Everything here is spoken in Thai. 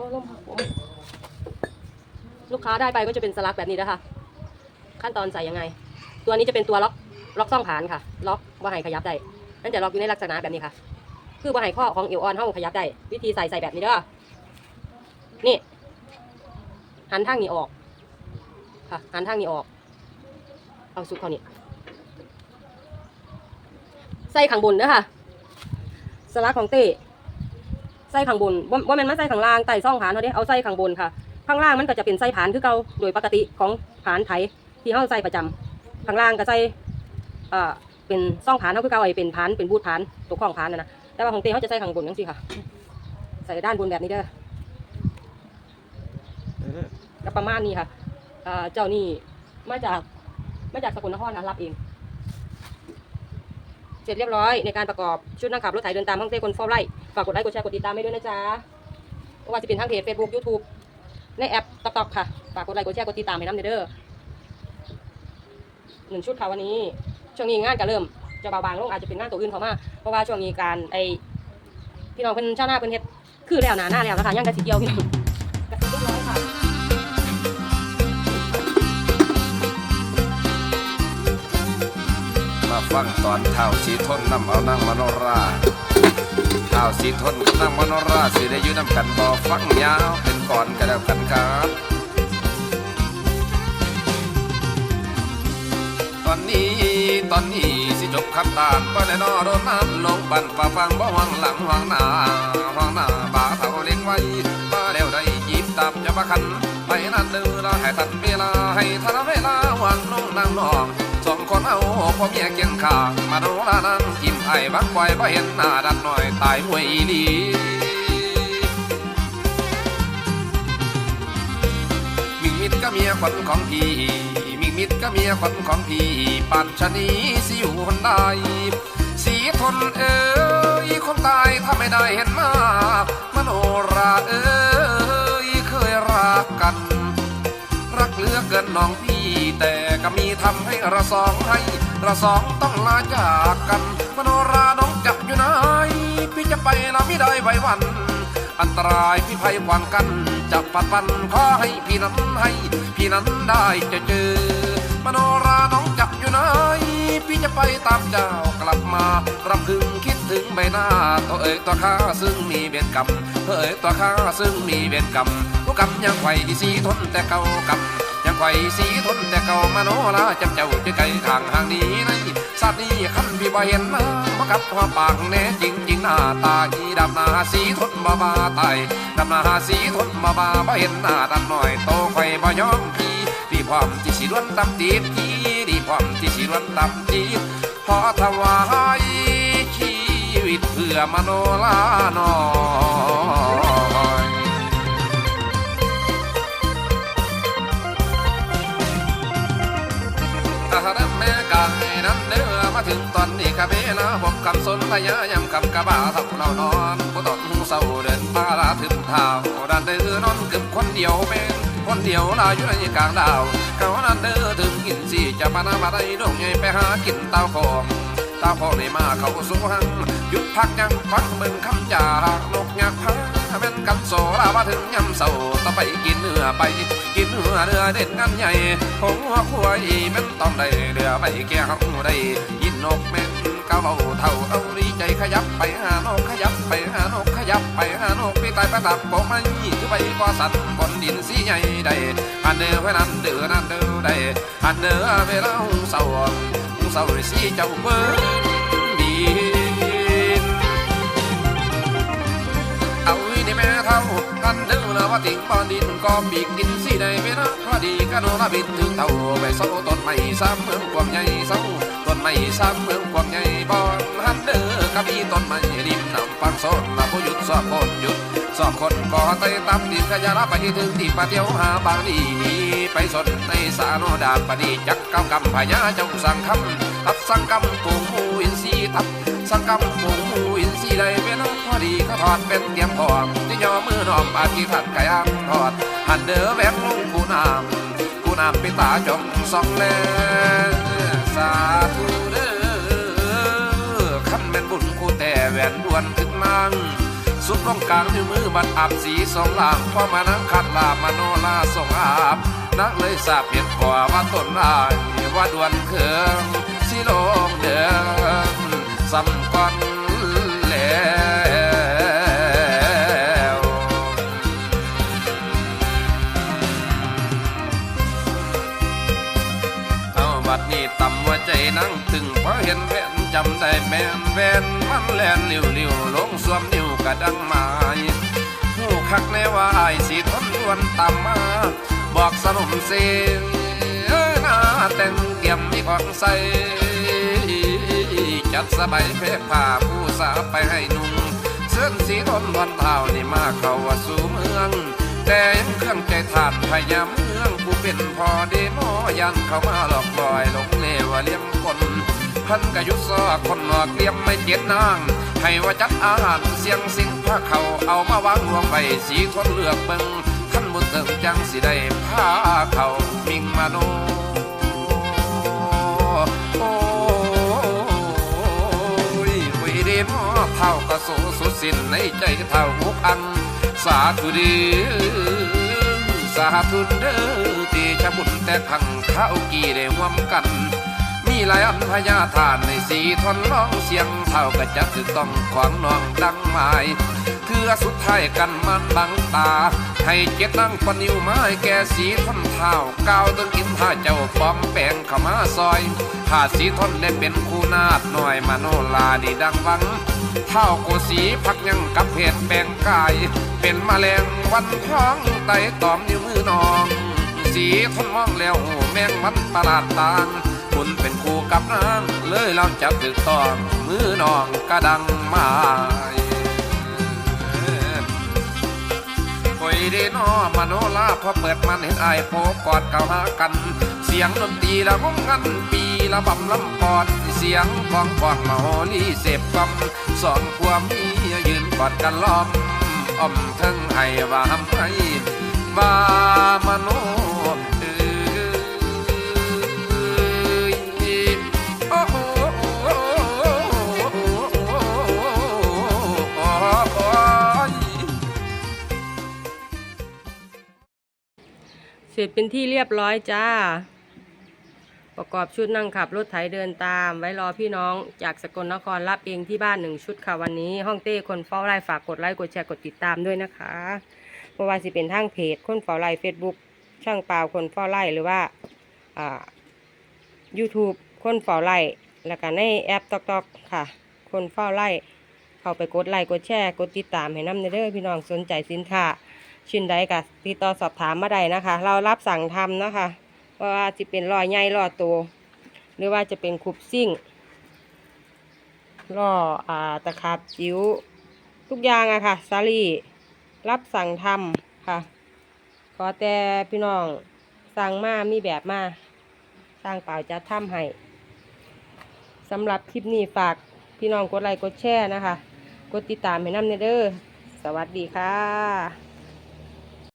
อ้ลมพัดผมลูกค้าได้ไปก็จะเป็นสลักแบบนี้นะคะ ขั้นตอนใส่ยังไง ตัวนี้จะเป็นตัวล็อกล็อกซ่องฐานค่ะ ล็อกว่าให้ขยับได้นั่นจะล็อกอยู่ในลักษณะแบบนี้ค่ะ คือว่าให้ข้อของเอวออนเท่าขยับได้วิธีใส่ใส่แบบนี้เด้อนี่ หันทางนี้ออก ค่ะ หันทางนี้ออก เอาสุดเขานี่ใส่ข้างบนเด้อค่ะสลักของเต้ ใส่ข้างบนว่าว่ามันมาใส่ข้างล่างไต่ซ่องฐานเขาเด้เอาใส่ข้างบนค่ะ ข้างล่างมันก็จะเป็นไส้ผานคือเก่าโดยปกติของผานไถที่เขาใส่ประจำข้างล่างก็ใส่เอ่อเป็นซ่องผานเขาคือเก่าไอ้เป็นผานเป็นบูดผานตัวของผานนะนะแต่ว่าของเต้เขาจะใส่ข้างบนจังซี่ค่ะ ใส่ด้านบนแบบนี้เด้อก็ประมาณนี้ค่ะเอ่อเจ้านี่มาจากมาจากสกลนครนะรับเอง เสร็จเรียบร้อยในการประกอบชุดนักขับรถไถเดินตามห้องเต้คนเฝ้าไร่ ฝากกดไลค์กดแชร์กดติดตามให้ด้วยนะจ๊ะไม่ว่าจะเป็นทางเพจ Facebook YouTube ในแอปต๊อกๆค่ะ ฝากกดไลค์กดแชร์กดติดตามให้น้ำเด้อหนึ่งชุดค่ะวันนี้ ช่วงนี้งานก็เริ่มจะเบาบางลงอาจจะเป็นงานตัวอื่นเข้ามาเพราะว่าช่วงนี้การไอพี่น้องเพิ่นชาวนาเพิ่นเฮ็ดคือแล้วหนาหน้าแล้วนะคะย่างกระสิเกียวพี่น้องกระสิเรียบร้อยค่ะมาฟังตอนเท้าสีทนนำเอานั่งมโนรา เท้าสีทนกับนั่งมโนราสิได้อยู่นำกันบ่ฟังยาวเป็นก่อนก็แล้วกันครับตอนนี้ตอนนี้สิจบคำตานก็ได้นอโดนน้ำลงบันฝ่าฟังบ่หวังหลังหวังหน้าหวังหน้าบ่าเท่าเลี้ยงไว้มาแล้วได้จีบตามจะมาคันไปนั่นเดือละให้ทันเวลาให้ทันเวลาหวังน้องนางน้องสองคน เอาพ่อเมียเกียงข้างมาดูละนั่งกินไอ้บักไว้บ่เห็นหน้าดันหน่อยตายหวยอีลีมิงมิดก็เมียคนของพี่มิงมิดก็เมียคนของพี่ปันชะนีสิอยู่คนใดสีทนเอ้ยคนตายถ้าไม่ได้เห็นมามโนราเอ้ยเคยรักกัน เหลือเกินน้องพี่ แต่ก็มีทำให้ระสองให้ระสองต้องลาจากกันมโนราน้องจับอยู่ไหนพี่จะไปละไม่ได้ไหววัน อันตรายพี่ภัยหวังกันจะปัดปันขอให้พี่นั้นให้ พี่นั้นได้จะเจอมโนราน้องจับอยู่ไหนพี่จะไปตามเจ้ากลับมารำพึงคิดถึงใบหน้าตัวเอ๋ยตัวข้าซึ่งมีเวรกรรมตัวเอ๋ยตัวข้าซึ่งมีเวรกรรมผู้กรรมยังไขสีทนแต่เก่ากรรมยัง ไขสีทนแต่เก่ามโนราจำเจ้าจะไกลทางห่างนี้ในสัตว์นี้คันพี่บ่เห็นมามากับหัวปากแน่จริงจริงหน้าตาอีดำหน้าสีทนมาบาตายดำหน้าสีทนมาบาบ่เห็นหน้าดำหน่อยโตไข่บ่ยอมพี่พี่พร้อมที่สิล้วนตำตีบจีดีพร้อมที่สิล้วนตำจีบพอถวายชีวิตเพื่อมโนราน้อย อาหารแม่กายนั้นเด้อมาถึงตอนนี้กะเบลาบอกคำสนพยายามคำกะบาท่าเรานอนผู้ตอนหูเศร้าเดินป่าลาถึงเท้าดันเด้อนอนกือบคนเดียวเป็นคนเดียวลาอยู่ในกลางดาวเขานั้นเด้อถึงกินสิจะมานามาได้ดงใหญ่ไปหากินเต้าของเต้าขอในมาเขาสู้หังหยุดพักยังฟังเบิ่งคำจากนกยักษ์พังแม่นกันโซลาว่าถึงยำเศร้าต้องไปกินเนื้อไป เนื้อเด่นงานใหญ่ของหัวควายแม่นต้องได้เรือไปแก้เขาได้ยินนกแม่นกาเบาเท่าเอาดีใจขยับไปหานกขยับไปหานกขยับไปหานกพี่ตายประดับบอกไม่คือไปก่อสัตว์บนดินสีใหญ่ได้อันเดือไว้นั่นเดือนันเดือได้อันเดือเวลาเศร้าเศร้าสีเจ้าเบิ้ดินเอาอีนี่แม่เท่า ว่าติงบอนดินก็บีกกินสิได้เวลาพอดีกันราบินถึงเท่าไปเศร้าต้นไม้สามเมืองความใหญ่เศร้าต้นไม้สามเมืองความใหญ่บอนหันเด้อกะมีต้นไม้ริมน้ำฟังโซนละผู้หยุดสอบคนหยุดสอบคนก็ไตตามดินขยะละไปถึงที่ปะเดียวหาบางดีไปสนในสาโนดาปดีจักเก้ากำพญาเจ้าสังคำทับสังกำปูีทับสังกำปูมูอินทรีได้เวลาพอดีเขาถอดเป็นเตียมพร้อมที่ยอมือนอมอาทิถัดกายามทอดหันเด้อแวกลงกูน้ำกูน้ำไปตาจงสองแลสาธุเด้อคันแม่นบุญกูแต่แหวนดวนขึ้นนางสสุดลงกลางนิ้วมือบัดอาบสีสองลางพอมานั่งขัดลาบมโนลาส่งอาบ นักเลยสาบเปลี่ยนกว่าว่าต้นลายว่าดวนเคืองสิลงเดิน สำก่อนแล้วเอาบัดนี้ต่ำหัวใจนั่งตึงเพราะเห็นแว่นจำได้แม่นแว่นมันแลนลิวลิวลงสวมนิ้วกระดังไม้หูคักแน่ว่าไอ้สีทนวนต่ำมาบอกสนมเสียงเอ้ยหน้าแต่งเกี่ยมมีของใส จัดสบายเพกผ้าผู้สาวไปให้นุ่งเสื้อสีทนวันเท้านี่มาเข้าว่าสู่เมือง แต่ยังเครื่องใจทานพยายามเมืองผู้เป็นพอเดโมยันเข้ามาหลอกลอยหลงเลวเลี้ยงคนพันกยุซอคนหลอกเลี้ยมไม่เจ็ดนางให้ว่าจัดอาหารเสียงสิ่งพระเขาเอามาวางรวมไปสีทนเลือกเบิงขั้นบุญเติมจังสิได้ผ้าเขามิงมาโนโอ้ เท่ากระโสสุดสิ้นในใจเท่าหุกอัน สาธุดีสาธุเด้อตีชะบุญแต่ขังข้าวกี่ได้ห่วมกัน หลายอันพญาทานในสีทนร้องเสียงเท่ากับจะถือต้องขวางน้องดังหมายเคือสุดท้ายกันมันบังตา ให้เจ็ดนั่งปนิวไม้แก่สีทนเท้าก้าวตึงอินท่าเจ้าปอมแปงเข้ามาซอยถ้าสีทนได้เป็นคู่นาดหน่อยมโนลาดีดังวังเท่าโกสีพักยังกับเพศแปลงกาย เป็นแมลงวันท้องไตตอมนิ้วมือนอง สีทนมองแล้วหูแมงมันประหลาดตาง กับนางเลยเราจับถึกต้องมือนองกระดังมาคอยเดนอมโนลาพอเปิดมันเห็นไอายโพกอดเก่าหากัน เสียงดนตรีละงงงันปีละบำลำปอนเสียงของปอนมาโฮลีเสพกำสองผัวเมียืนกอดกันล้อมอ้อมเทิงให้ว่าหำให้ว่ามโน ร็จเป็นที่เรียบร้อยจ้า ประกอบชุดนั่งขับรถไถเดินตาม ไว้รอพี่น้องจากสกลนครรับเองที่บ้านหนึ่งชุดค่ะวันนี้ ห้องเต้คนเฝ้าไร่ฝากกดไลค์กดแชร์กดติดตามด้วยนะคะเพราะว่าสิเป็นทางเพจคนเฝ้าไร่เฟซบุ๊กช่างเปล่าคนเฝ้าไร่หรือว่าอ่า YouTube คนเฝ้าไร่แล้วก็ในแอปตอกตอกค่ะ คนเฝ้าไร่เข้าไปกดไลค์กดแชร์กดติดตามให้น้ำเด้อพี่น้องสนใจสินค้า ชิ้นใดก็ติดต่อสอบถามมาได้นะคะ เรารับสั่งทำนะคะว่าจะเป็นรอยใหญ่รอโตหรือว่าจะเป็นคุบซิ่งล่ออ่าตะขาบจิ๋วทุกอย่างอะค่ะซาลีรับสั่งทำค่ะ ขอแต่พี่น้องสั่งมามีแบบมาสร้างเปล่าจะทำให้สำหรับคลิปนี้ฝากพี่น้องกดไลค์กดแชร์นะคะ กดติดตามให้น้ำเนเด้อสวัสดีค่ะ